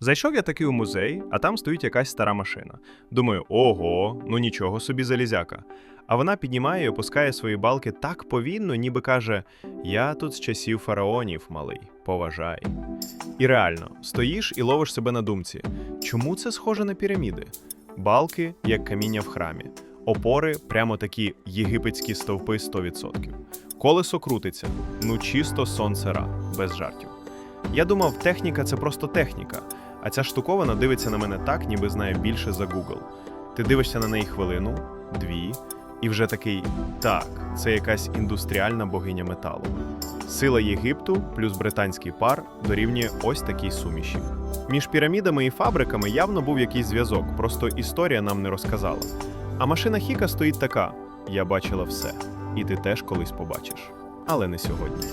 Зайшов я таки у музей, а там стоїть якась стара машина. Думаю, ого, ну нічого собі залізяка. А вона піднімає і опускає свої балки так повільно, ніби каже: Я тут з часів фараонів, малий, поважай. І реально, стоїш і ловиш себе на думці. Чому це схоже на піраміди? Балки, як каміння в храмі, опори прямо такі єгипетські стовпи 100%. Колесо крутиться, ну чисто сонце ра, без жартів. Я думав, техніка це просто техніка, а ця штуковина дивиться на мене так, ніби знає більше за Google. Ти дивишся на неї хвилину, дві, і вже такий так, це якась індустріальна богиня металу. Сила Єгипту плюс британський пар дорівнює ось такій суміші. Між пірамідами і фабриками явно був якийсь зв'язок, просто історія нам не розказала. А машина Хіка стоїть така: я бачила все, і ти теж колись побачиш. Але не сьогодні.